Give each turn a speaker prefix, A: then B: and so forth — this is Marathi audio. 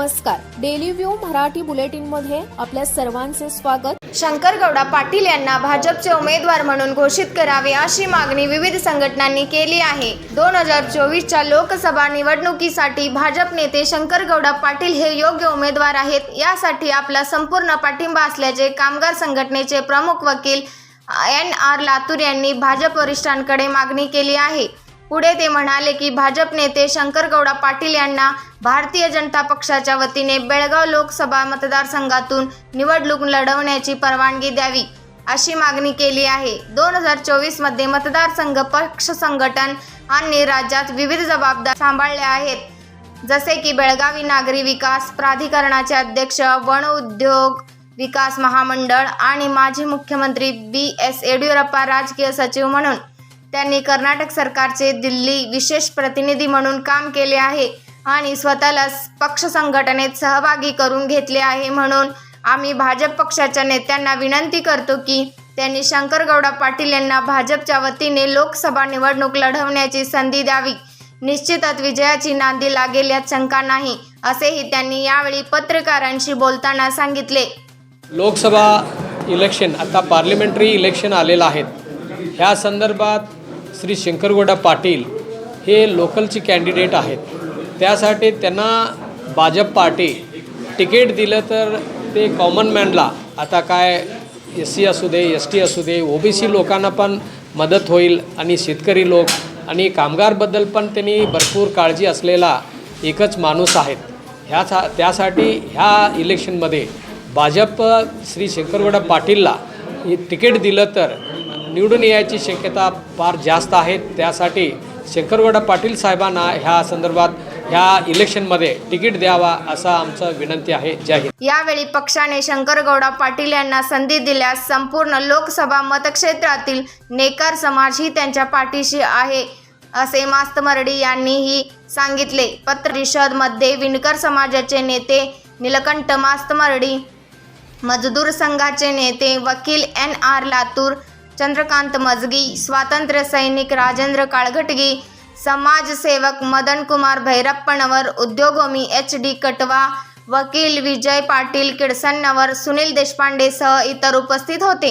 A: नमस्कार. डेली व्ह्यू मराठी बुलेटिनमध्ये आपल्या सर्वांचे स्वागत.
B: शंकरगौडा पाटील यांना भाजपचे उमेदवार म्हणून घोषित करावे अशी मागणी विविध संघटनांनी केली आहे. दोन हजार चोवीसच्या लोकसभा निवडणुकीसाठी भाजप नेते शंकरगौडा पाटील हे योग्य उमेदवार आहेत. यासाठी आपला संपूर्ण पाठिंबा असल्याचे कामगार संघटनेचे प्रमुख वकील एन आर लातूर यांनी भाजप वरिष्ठांकडे मागणी केली आहे. पुढे ते म्हणाले की भाजप नेते शंकरगौडा पाटील यांना भारतीय जनता पक्षाच्या वतीने बेळगाव लोकसभा मतदारसंघातून निवडणूक लढवण्याची परवानगी द्यावी अशी मागणी केली आहे. दोन हजार चोवीसमध्ये मतदारसंघ पक्ष संघटन आणि राज्यात विविध जबाबदार सांभाळल्या आहेत. जसे की बेळगावी नागरी विकास प्राधिकरणाचे अध्यक्ष वन उद्योग विकास महामंडळ आणि माजी मुख्यमंत्री बी एस येडियुरप्पा राजकीय सचिव म्हणून त्यांनी कर्नाटक सरकारचे दिल्ली विशेष प्रतिनिधी म्हणून काम केले आहे. आणि स्वतःला पक्ष संघटनेत सहभागी करून घेतले आहे म्हणून आम्ही भाजप पक्षाच्या नेत्यांना विनंती करतो की त्यांनी शंकरगौडा पाटील यांना भाजपच्या वतीने लोकसभा निवडणूक लढवण्याची संधी द्यावी. निश्चितच विजयाची नांदी लागेल यात शंका नाही असेही त्यांनी यावेळी पत्रकारांशी बोलताना सांगितले.
C: लोकसभा इलेक्शन आता पार्लिमेंटरी इलेक्शन आलेलं आहेत ह्या संदर्भात श्री शंकरगोडा पाटील हे लोकलचे कॅन्डिडेट आहेत. त्यासाठी त्यांना भाजप पार्टी तिकीट दिलं तर ते कॉमन मॅनला आता काय एस सी असू दे एस टी असू दे ओ बी सी लोकांना पण मदत होईल आणि शेतकरी लोक आणि कामगारबद्दल पण त्यांनी भरपूर काळजी असलेला एकच माणूस आहेत. ह्याचा त्यासाठी ह्या इलेक्शनमध्ये भाजप श्री शंकरगौडा पाटीलला तिकीट दिलं तर निवडून यायची शक्यता फार जास्त आहे. त्यासाठी शंकरगौडा पाटील साहेबांना ह्या संदर्भात ह्या इलेक्शनमध्ये तिकीट द्यावा असा आमचा विनंती आहे. जाहीर
B: यावेळी पक्षाने शंकरगौडा पाटील यांना संधी दिल्यास संपूर्ण लोकसभा मतक्षेत्रातील नेकार समाजही त्यांच्या पाठीशी आहे असे मास्त मरडी यांनीही सांगितले. पत्रपरिषदमध्ये विणकर समाजाचे नेते निलकंठ मास्त मरडी मजदूर संघाचे नेते वकील एन आर लातूर चंद्रकांत मजगी स्वातंत्र्य सैनिक राजेंद्र काळघटगी समाजसेवक मदन कुमार उद्योगोमी एच डी कटवा वकील विजय पाटील किडसन्नवर सुनील देशपांडेसह इतर उपस्थित होते.